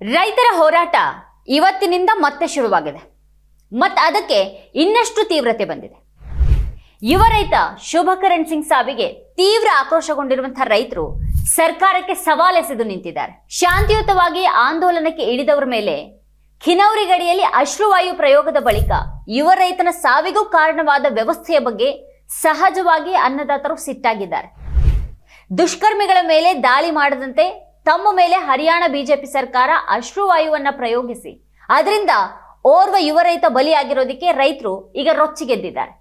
ರೈತರ ಹೋರಾಟ ಇವತ್ತಿನಿಂದ ಮತ್ತೆ ಶುರುವಾಗಿದೆ. ಮತ್ತು ಅದಕ್ಕೆ ಇನ್ನಷ್ಟು ತೀವ್ರತೆ ಬಂದಿದೆ. ಯುವ ರೈತ ಶುಭಕರಣ್ ಸಿಂಗ್ ಸಾವಿಗೆ ತೀವ್ರ ಆಕ್ರೋಶಗೊಂಡಿರುವಂತಹ ರೈತರು ಸರ್ಕಾರಕ್ಕೆ ಸವಾಲೆಸೆದು ನಿಂತಿದ್ದಾರೆ. ಶಾಂತಿಯುತವಾಗಿ ಆಂದೋಲನಕ್ಕೆ ಇಳಿದವರ ಮೇಲೆ ಖಿನೌರಿ ಗಡಿಯಲ್ಲಿ ಅಶ್ರುವಾಯು ಪ್ರಯೋಗದ ಬಳಿಕ ಯುವ ರೈತನ ಸಾವಿಗೂ ಕಾರಣವಾದ ವ್ಯವಸ್ಥೆಯ ಬಗ್ಗೆ ಸಹಜವಾಗಿ ಅನ್ನದಾತರು ಸಿಟ್ಟಾಗಿದ್ದಾರೆ. ದುಷ್ಕರ್ಮಿಗಳ ಮೇಲೆ ದಾಳಿ ಮಾಡದಂತೆ ತಮ್ಮ ಮೇಲೆ ಹರಿಯಾಣ ಬಿಜೆಪಿ ಸರ್ಕಾರ ಅಶ್ರುವಾಯುವನ್ನ ಪ್ರಯೋಗಿಸಿ ಅದರಿಂದ ಓರ್ವ ಯುವ ರೈತ ಬಲಿಯಾಗಿರೋದಕ್ಕೆ ರೈತರು ಈಗ ರೊಚ್ಚಿಗೆದ್ದಿದ್ದಾರೆ.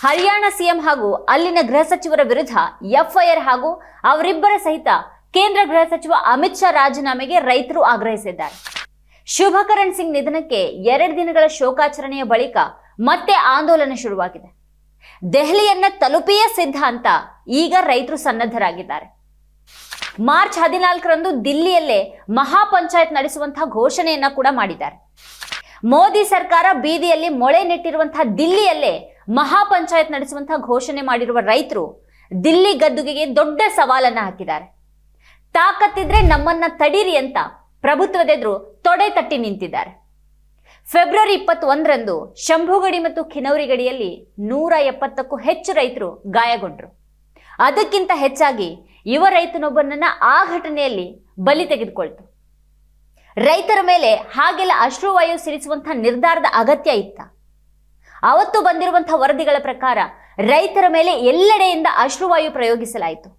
ಹರಿಯಾಣ ಸಿಎಂ ಹಾಗೂ ಅಲ್ಲಿನ ಗೃಹ ಸಚಿವರ ವಿರುದ್ಧ ಎಫ್ಐಆರ್ ಹಾಗೂ ಅವರಿಬ್ಬರ ಸಹಿತ ಕೇಂದ್ರ ಗೃಹ ಸಚಿವ ಅಮಿತ್ ಶಾ ರಾಜೀನಾಮೆಗೆ ರೈತರು ಆಗ್ರಹಿಸಿದ್ದಾರೆ. ಶುಭಕರಣ್ ಸಿಂಗ್ ನಿಧನಕ್ಕೆ ಎರಡು ದಿನಗಳ ಶೋಕಾಚರಣೆಯ ಬಳಿಕ ಮತ್ತೆ ಆಂದೋಲನ ಶುರುವಾಗಿದೆ. ದೆಹಲಿಯನ್ನ ತಲುಪಿಯ ಸಿದ್ಧ ಅಂತ ಈಗ ರೈತರು ಸನ್ನದ್ಧರಾಗಿದ್ದಾರೆ. ಮಾರ್ಚ್ ಹದಿನಾಲ್ಕರಂದು ದಿಲ್ಲಿಯಲ್ಲೇ ಮಹಾಪಂಚಾಯತ್ ನಡೆಸುವಂತಹ ಘೋಷಣೆಯನ್ನ ಕೂಡ ಮಾಡಿದ್ದಾರೆ. ಮೋದಿ ಸರ್ಕಾರ ಬೀದಿಯಲ್ಲಿ ಮೊಳೆ ನೆಟ್ಟಿರುವಂತಹ ದಿಲ್ಲಿಯಲ್ಲೇ ಮಹಾಪಂಚಾಯತ್ ನಡೆಸುವಂತಹ ಘೋಷಣೆ ಮಾಡಿರುವ ರೈತರು ದಿಲ್ಲಿ ಗದ್ದುಗೆಗೆ ದೊಡ್ಡ ಸವಾಲನ್ನ ಹಾಕಿದ್ದಾರೆ. ತಾಕತ್ತಿದ್ರೆ ನಮ್ಮನ್ನ ತಡೀರಿ ಅಂತ ಪ್ರಭುತ್ವದೆದುರು ತೊಡೆ ತಟ್ಟಿ ನಿಂತಿದ್ದಾರೆ. ಫೆಬ್ರವರಿ ಇಪ್ಪತ್ತೊಂದರಂದು ಶಂಭುಗಡಿ ಮತ್ತು ಖಿನೌರಿ ಗಡಿಯಲ್ಲಿ ನೂರ ಎಪ್ಪತ್ತಕ್ಕೂ ಹೆಚ್ಚು ರೈತರು ಗಾಯಗೊಂಡರು. ಅದಕ್ಕಿಂತ ಹೆಚ್ಚಾಗಿ ಯುವ ರೈತನೊಬ್ಬನನ್ನ ಆ ಘಟನೆಯಲ್ಲಿ ಬಲಿ ತೆಗೆದುಕೊಳ್ತು. ರೈತರ ಮೇಲೆ ಹಾಗೆಲ್ಲ ಅಶ್ರುವಾಯು ಸಿರಿಸುವಂತಹ ನಿರ್ಧಾರದ ಅಗತ್ಯ ಇತ್ತ. ಅವತ್ತು ಬಂದಿರುವಂತಹ ವರದಿಗಳ ಪ್ರಕಾರ ರೈತರ ಮೇಲೆ ಎಲ್ಲೆಡೆಯಿಂದ ಅಶ್ರುವಾಯು ಪ್ರಯೋಗಿಸಲಾಯಿತು.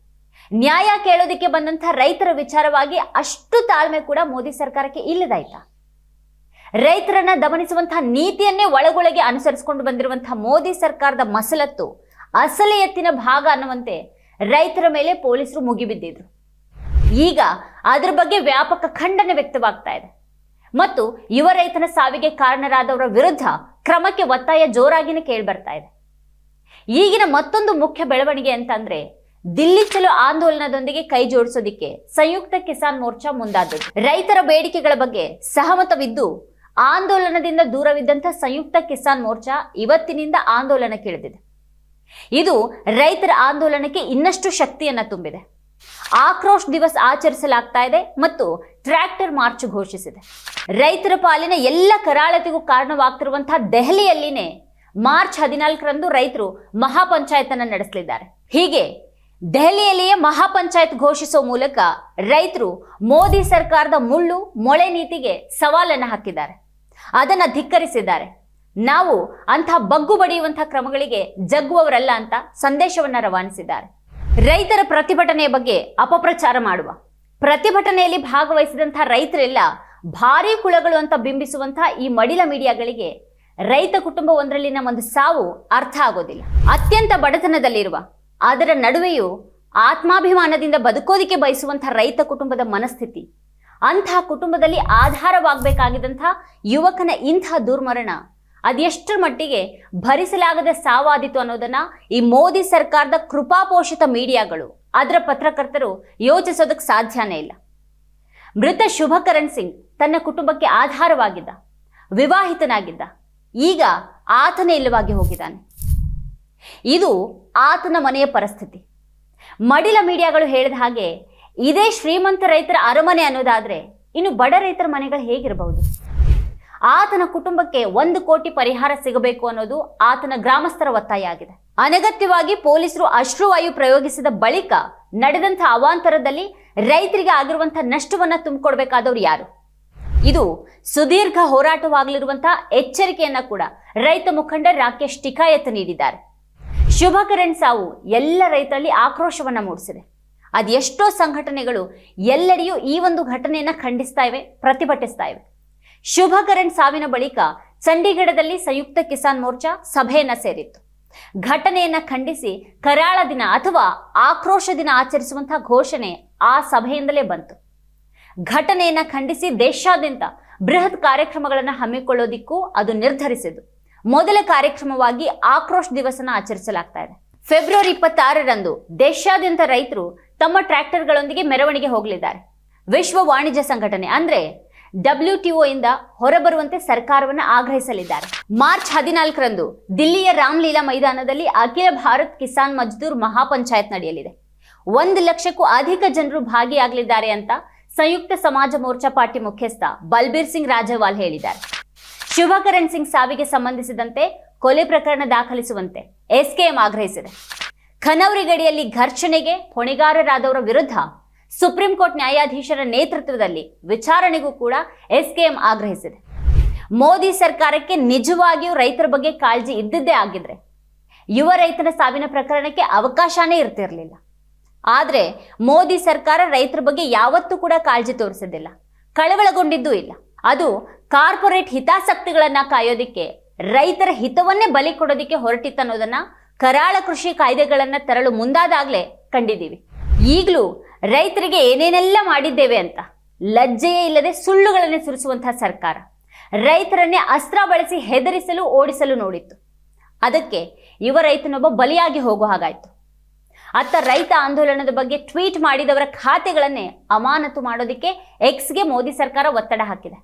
ನ್ಯಾಯ ಕೇಳೋದಕ್ಕೆ ಬಂದಂತಹ ರೈತರ ವಿಚಾರವಾಗಿ ಅಷ್ಟು ತಾಳ್ಮೆ ಕೂಡ ಮೋದಿ ಸರ್ಕಾರಕ್ಕೆ ಇಲ್ಲದಾಯ್ತ. ರೈತರನ್ನ ದಮನಿಸುವಂತಹ ನೀತಿಯನ್ನೇ ಒಳಗೊಳಗೆ ಅನುಸರಿಸಿಕೊಂಡು ಬಂದಿರುವಂತಹ ಮೋದಿ ಸರ್ಕಾರದ ಮಸಲತ್ತು ಅಸಲಿ ಎತ್ತಿನ ಭಾಗ ಅನ್ನುವಂತೆ ರೈತರ ಮೇಲೆ ಪೊಲೀಸರು ಮುಗಿಬಿದ್ದಿದ್ರು ಈಗ ಅದ್ರ ಬಗ್ಗೆ ವ್ಯಾಪಕ ಖಂಡನೆ ವ್ಯಕ್ತವಾಗ್ತಾ ಇದೆ. ಮತ್ತು ಯುವ ರೈತನ ಸಾವಿಗೆ ಕಾರಣರಾದವರ ವಿರುದ್ಧ ಕ್ರಮಕ್ಕೆ ಒತ್ತಾಯ ಜೋರಾಗಿನೇ ಕೇಳಿಬರ್ತಾ ಇದೆ. ಈಗಿನ ಮತ್ತೊಂದು ಮುಖ್ಯ ಬೆಳವಣಿಗೆ ಅಂತಂದ್ರೆ, ದಿಲ್ಲಿ ಚಲೋ ಆಂದೋಲನದೊಂದಿಗೆ ಕೈ ಜೋಡಿಸೋದಿಕ್ಕೆ ಸಂಯುಕ್ತ ಕಿಸಾನ್ ಮೋರ್ಚಾ ಮುಂದಾದದ್ದು. ರೈತರ ಬೇಡಿಕೆಗಳ ಬಗ್ಗೆ ಸಹಮತವಿದ್ದು, ಆಂದೋಲನದಿಂದ ದೂರವಿದ್ದಂಥ ಸಂಯುಕ್ತ ಕಿಸಾನ್ ಮೋರ್ಚಾ ಇವತ್ತಿನಿಂದ ಆಂದೋಲನಕ್ಕಿಳಿದಿದೆ. ಇದು ರೈತರ ಆಂದೋಲನಕ್ಕೆ ಇನ್ನಷ್ಟು ಶಕ್ತಿಯನ್ನ ತುಂಬಿದೆ. ಆಕ್ರೋಶ್ ದಿವಸ್ ಆಚರಿಸಲಾಗ್ತಾ ಇದೆ ಮತ್ತು ಟ್ರ್ಯಾಕ್ಟರ್ ಮಾರ್ಚ್ ಘೋಷಿಸಿದೆ. ರೈತರ ಪಾಲಿನ ಎಲ್ಲ ಕರಾಳತೆಗೂ ಕಾರಣವಾಗ್ತಿರುವಂತಹ ದೆಹಲಿಯಲ್ಲಿನೇ ಮಾರ್ಚ್ ಹದಿನಾಲ್ಕರಂದು ರೈತರು ಮಹಾಪಂಚಾಯತ್ ಅನ್ನ ನಡೆಸಲಿದ್ದಾರೆ. ಹೀಗೆ ದೆಹಲಿಯಲ್ಲಿಯೇ ಮಹಾಪಂಚಾಯತ್ ಘೋಷಿಸುವ ಮೂಲಕ ರೈತರು ಮೋದಿ ಸರ್ಕಾರದ ಮುಳ್ಳು, ಮೊಳೆ ನೀತಿಗೆ ಸವಾಲನ್ನು ಹಾಕಿದ್ದಾರೆ. ಅದನ್ನ ಧಿಕ್ಕರಿಸಿದ್ದಾರೆ. ನಾವು ಅಂಥ ಬಗ್ಗು ಬಡಿಯುವಂತಹ ಕ್ರಮಗಳಿಗೆ ಜಗ್ಗುವವರಲ್ಲ ಅಂತ ಸಂದೇಶವನ್ನ ರವಾನಿಸಿದ್ದಾರೆ. ರೈತರ ಪ್ರತಿಭಟನೆಯ ಬಗ್ಗೆ ಅಪಪ್ರಚಾರ ಮಾಡುವ. ಪ್ರತಿಭಟನೆಯಲ್ಲಿ ಭಾಗವಹಿಸಿದಂತಹ ರೈತರೆಲ್ಲ ಭಾರಿ ಕುಳಗಳು ಅಂತ ಬಿಂಬಿಸುವಂತಹ ಈ ಮಡಿಲ ಮೀಡಿಯಾಗಳಿಗೆ ರೈತ ಕುಟುಂಬ ಒಂದರಲ್ಲಿನ ಒಂದು ಸಾವು ಅರ್ಥ ಆಗೋದಿಲ್ಲ. ಅತ್ಯಂತ ಬಡತನದಲ್ಲಿರುವ, ಅದರ ನಡುವೆಯೂ ಆತ್ಮಾಭಿಮಾನದಿಂದ ಬದುಕೋದಿಕ್ಕೆ ಬಯಸುವಂತಹ ರೈತ ಕುಟುಂಬದ ಮನಸ್ಥಿತಿ ಅಂತಹ ಕುಟುಂಬದಲ್ಲಿ ಆಧಾರವಾಗಬೇಕಾಗಿದ್ದಂಥ ಯುವಕನ ಇಂಥ ದುರ್ಮರಣ ಅದೆಷ್ಟರ ಮಟ್ಟಿಗೆ ಭರಿಸಲಾಗದ ಸಾವಾದಿತು ಅನ್ನೋದನ್ನ ಈ ಮೋದಿ ಸರ್ಕಾರದ ಕೃಪಾಪೋಷಿತ ಮೀಡಿಯಾಗಳು, ಅದರ ಪತ್ರಕರ್ತರು ಯೋಚಿಸೋದಕ್ಕೆ ಸಾಧ್ಯನೇ ಇಲ್ಲ. ಮೃತ ಶುಭಕರಣ್ ಸಿಂಗ್ ತನ್ನ ಕುಟುಂಬಕ್ಕೆ ಆಧಾರವಾಗಿದ್ದ, ವಿವಾಹಿತನಾಗಿದ್ದ, ಈಗ ಆತನೇ ಇಲ್ಲವಾಗಿ ಹೋಗಿದ್ದಾನೆ. ಇದು ಆತನ ಮನೆಯ ಪರಿಸ್ಥಿತಿ. ಮಡಿಲ ಮೀಡಿಯಾಗಳು ಹೇಳಿದ ಹಾಗೆ, ಇದೇ ಶ್ರೀಮಂತ ರೈತರ ಅರಮನೆ ಅನ್ನೋದಾದರೆ ಇನ್ನು ಬಡ ರೈತರ ಮನೆಗಳು ಹೇಗಿರಬಹುದು? ಆತನ ಕುಟುಂಬಕ್ಕೆ ಒಂದು ಕೋಟಿ ಪರಿಹಾರ ಸಿಗಬೇಕು ಅನ್ನೋದು ಆತನ ಗ್ರಾಮಸ್ಥರ ಒತ್ತಾಯ ಆಗಿದೆ. ಅನಗತ್ಯವಾಗಿ ಪೊಲೀಸರು ಅಶ್ರುವಾಯು ಪ್ರಯೋಗಿಸಿದ ಬಳಿಕ ನಡೆದಂತಹ ಅವಾಂತರದಲ್ಲಿ ರೈತರಿಗೆ ಆಗಿರುವಂತಹ ನಷ್ಟವನ್ನ ತುಂಬಿಕೊಡ್ಬೇಕಾದವ್ರು ಯಾರು? ಇದು ಸುದೀರ್ಘ ಹೋರಾಟವಾಗಲಿರುವಂತಹ ಎಚ್ಚರಿಕೆಯನ್ನ ಕೂಡ ರೈತ ಮುಖಂಡ ರಾಕೇಶ್ ಟಿಕಾಯತ್ ನೀಡಿದ್ದಾರೆ. ಶುಭಕರಣ್ ಸಾವು ಎಲ್ಲ ರೈತರಲ್ಲಿ ಆಕ್ರೋಶವನ್ನ ಮೂಡಿಸಿದೆ. ಅದೆಷ್ಟೋ ಸಂಘಟನೆಗಳು ಎಲ್ಲೆಡೆಯೂ ಈ ಒಂದು ಘಟನೆಯನ್ನ ಖಂಡಿಸ್ತಾ ಇವೆ, ಪ್ರತಿಭಟಿಸ್ತಾ ಇವೆ. ಶುಭಕರಣ್ ಸಾವಿನ ಬಳಿಕ ಚಂಡೀಗಢದಲ್ಲಿ ಸಂಯುಕ್ತ ಕಿಸಾನ್ ಮೋರ್ಚಾ ಸಭೆಯನ್ನ ಸೇರಿತ್ತು. ಘಟನೆಯನ್ನ ಖಂಡಿಸಿ ಕರಾಳ ದಿನ ಅಥವಾ ಆಕ್ರೋಶ ದಿನ ಆಚರಿಸುವಂತಹ ಘೋಷಣೆ ಆ ಸಭೆಯಿಂದಲೇ ಬಂತು. ಘಟನೆಯನ್ನ ಖಂಡಿಸಿ ದೇಶಾದ್ಯಂತ ಬೃಹತ್ ಕಾರ್ಯಕ್ರಮಗಳನ್ನು ಹಮ್ಮಿಕೊಳ್ಳೋದಿಕ್ಕೂ ಅದು ನಿರ್ಧರಿಸಿದ್ದು. ಮೊದಲ ಕಾರ್ಯಕ್ರಮವಾಗಿ ಆಕ್ರೋಶ ದಿವಸನ ಆಚರಿಸಲಾಗ್ತಾ ಇದೆ. ಫೆಬ್ರವರಿ ಇಪ್ಪತ್ತಾರರಂದು ದೇಶಾದ್ಯಂತ ರೈತರು ತಮ್ಮ ಟ್ರ್ಯಾಕ್ಟರ್ಗಳೊಂದಿಗೆ ಮೆರವಣಿಗೆ ಹೋಗಲಿದ್ದಾರೆ. ವಿಶ್ವ ವಾಣಿಜ್ಯ ಸಂಘಟನೆ ಅಂದ್ರೆ ಡಬ್ಲ್ಯೂ ಇಂದ ಹೊರಬರುವಂತೆ ಸರ್ಕಾರವನ್ನು ಆಗ್ರಹಿಸಲಿದ್ದಾರೆ. ಮಾರ್ಚ್ ಹದಿನಾಲ್ಕರಂದು ದಿಲ್ಲಿಯ ರಾಮ್ಲೀಲಾ ಮೈದಾನದಲ್ಲಿ ಅಖಿಲ ಭಾರತ್ ಕಿಸಾನ್ ಮಜ್ದೂರ್ ಮಹಾಪಂಚಾಯತ್ ನಡೆಯಲಿದೆ. ಒಂದು ಲಕ್ಷಕ್ಕೂ ಅಧಿಕ ಜನರು ಭಾಗಿಯಾಗಲಿದ್ದಾರೆ ಅಂತ ಸಂಯುಕ್ತ ಸಮಾಜ ಮೋರ್ಚಾ ಪಾರ್ಟಿ ಮುಖ್ಯಸ್ಥ ಬಲ್ಬೀರ್ ಸಿಂಗ್ ರಾಜವಾಲ್ ಹೇಳಿದ್ದಾರೆ. ಶುಭಕರಣ್ ಸಿಂಗ್ ಸಾವಿಗೆ ಸಂಬಂಧಿಸಿದಂತೆ ಕೊಲೆ ಪ್ರಕರಣ ದಾಖಲಿಸುವಂತೆ ಎಸ್ಕೆಎಂ ಆಗ್ರಹಿಸಿದೆ. ಖನೌರಿ ಗಡಿಯಲ್ಲಿ ಘರ್ಷಣೆಗೆ ಹೊಣೆಗಾರರಾದವರ ವಿರುದ್ಧ ಸುಪ್ರೀಂ ಕೋರ್ಟ್ ನ್ಯಾಯಾಧೀಶರ ನೇತೃತ್ವದಲ್ಲಿ ವಿಚಾರಣೆಗೂ ಕೂಡ ಎಸ್ಕೆಎಂ ಆಗ್ರಹಿಸಿದೆ. ಮೋದಿ ಸರ್ಕಾರಕ್ಕೆ ನಿಜವಾಗಿಯೂ ರೈತರ ಬಗ್ಗೆ ಕಾಳಜಿ ಇದ್ದಿದ್ದೇ ಆಗಿದ್ರೆ ಯುವ ರೈತನ ಸಾವಿನ ಪ್ರಕರಣಕ್ಕೆ ಅವಕಾಶನೇ ಇರ್ತಿರ್ಲಿಲ್ಲ. ಆದರೆ ಮೋದಿ ಸರ್ಕಾರ ರೈತರ ಬಗ್ಗೆ ಯಾವತ್ತೂ ಕೂಡ ಕಾಳಜಿ ತೋರಿಸಿದ್ದಿಲ್ಲ. ಕಳವಳಗೊಂಡಿದ್ದೂ ಇಲ್ಲ. ಅದು ಕಾರ್ಪೊರೇಟ್ ಹಿತಾಸಕ್ತಿಗಳನ್ನ ಕಾಯೋದಿಕ್ಕೆ, ರೈತರ ಹಿತವನ್ನೇ ಬಲಿ ಕೊಡೋದಿಕ್ಕೆ ಹೊರಟಿತ್ತನ್ನೋದನ್ನ ಕರಾಳ ಕೃಷಿ ಕಾಯ್ದೆಗಳನ್ನ ತರಲು ಮುಂದಾದಾಗಲೇ ಕಂಡಿದ್ದೀವಿ. ಈಗಲೂ ರೈತರಿಗೆ ಏನೇನೆಲ್ಲ ಮಾಡಿದ್ದೇವೆ ಅಂತ? ಲಜ್ಜೆಯೇ ಇಲ್ಲದೆ ಸುಳ್ಳುಗಳನ್ನೇ ಸುರಿಸುವಂತಹ ಸರ್ಕಾರ. ರೈತರನ್ನೇ ಅಸ್ತ್ರ ಬಳಸಿ ಹೆದರಿಸಲು, ಓಡಿಸಲು ನೋಡಿತ್ತು. ಅದಕ್ಕೆ ಯುವ ರೈತನೊಬ್ಬ ಬಲಿಯಾಗಿ ಹೋಗೋ ಹಾಗಾಯ್ತು. ಅತ್ತ ರೈತ ಆಂದೋಲನದ ಬಗ್ಗೆ ಟ್ವೀಟ್ ಮಾಡಿದವರ ಖಾತೆಗಳನ್ನೇ ಅಮಾನತು ಮಾಡೋದಕ್ಕೆ ಎಕ್ಸ್ಗೆ ಮೋದಿ ಸರ್ಕಾರ ಒತ್ತಡ ಹಾಕಿದೆ.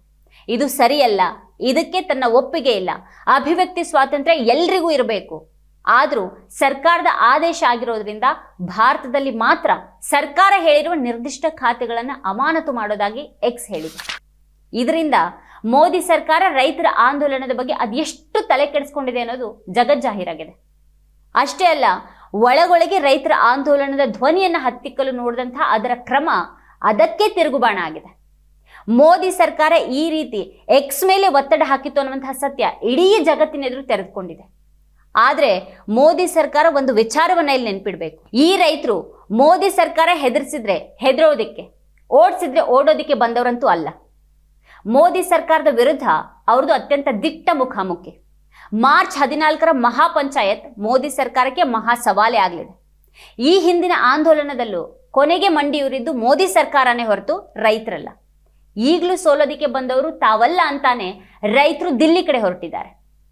ಇದು ಸರಿಯಲ್ಲ, ಇದಕ್ಕೆ ತನ್ನ ಒಪ್ಪಿಗೆ ಇಲ್ಲ. ಅಭಿವ್ಯಕ್ತಿ ಸ್ವಾತಂತ್ರ್ಯ ಎಲ್ರಿಗೂ ಇರಬೇಕು. ಆದರೂ ಸರ್ಕಾರದ ಆದೇಶ ಆಗಿರೋದ್ರಿಂದ ಭಾರತದಲ್ಲಿ ಮಾತ್ರ ಸರ್ಕಾರ ಹೇಳಿರುವ ನಿರ್ದಿಷ್ಟ ಖಾತೆಗಳನ್ನು ಅಮಾನತು ಮಾಡೋದಾಗಿ ಎಕ್ಸ್ ಹೇಳಿದೆ. ಇದರಿಂದ ಮೋದಿ ಸರ್ಕಾರ ರೈತರ ಆಂದೋಲನದ ಬಗ್ಗೆ ಅದೆಷ್ಟು ತಲೆ ಕೆಡಿಸ್ಕೊಂಡಿದೆ ಅನ್ನೋದು ಜಗಜ್ಜಾಹೀರಾಗಿದೆ ಅಷ್ಟೇ ಅಲ್ಲ, ಒಳಗೊಳಗೆ ರೈತರ ಆಂದೋಲನದ ಧ್ವನಿಯನ್ನು ಹತ್ತಿಕ್ಕಲು ನೋಡಿದಂತಹ ಅದರ ಕ್ರಮ ಅದಕ್ಕೆ ತಿರುಗುಬಾಣ ಆಗಿದೆ. ಮೋದಿ ಸರ್ಕಾರ ಈ ರೀತಿ ಎಕ್ಸ್ ಮೇಲೆ ಒತ್ತಡ ಹಾಕಿತ್ತು ಅನ್ನುವಂತಹ ಸತ್ಯ ಇಡೀ ಜಗತ್ತಿನೆದುರು ತೆರೆದುಕೊಂಡಿದೆ. ಆದರೆ ಮೋದಿ ಸರ್ಕಾರ ಒಂದು ವಿಚಾರವನ್ನ ಇಲ್ಲಿ ನೆನ್ಪಿಡ್ಬೇಕು. ಈ ರೈತರು ಮೋದಿ ಸರ್ಕಾರ ಹೆದರ್ಸಿದ್ರೆ, ಹೆದರೋದಕ್ಕೆ, ಓಡಿಸಿದ್ರೆ ಓಡೋದಿಕ್ಕೆ ಬಂದವರಂತೂ ಅಲ್ಲ. ಮೋದಿ ಸರ್ಕಾರದ ವಿರುದ್ಧ ಅವ್ರದ್ದು ಅತ್ಯಂತ ದಿಟ್ಟ ಮುಖಾಮುಖಿ. ಮಾರ್ಚ್ ಹದಿನಾಲ್ಕರ ಮಹಾಪಂಚಾಯತ್ ಮೋದಿ ಸರ್ಕಾರಕ್ಕೆ ಮಹಾ ಸವಾಲೇ ಆಗಲಿದೆ. ಈ ಹಿಂದಿನ ಆಂದೋಲನದಲ್ಲೂ ಕೊನೆಗೆ ಮಂಡಿಯೂರಿದ್ದು ಮೋದಿ ಸರ್ಕಾರನೇ ಹೊರತು ರೈತರಲ್ಲ. ಈಗಲೂ ಸೋಲೋದಿಕ್ಕೆ ಬಂದವರು ತಾವಲ್ಲ ಅಂತಾನೆ ರೈತರು ದಿಲ್ಲಿ ಕಡೆ ಹೊರಟಿದ್ದಾರೆ.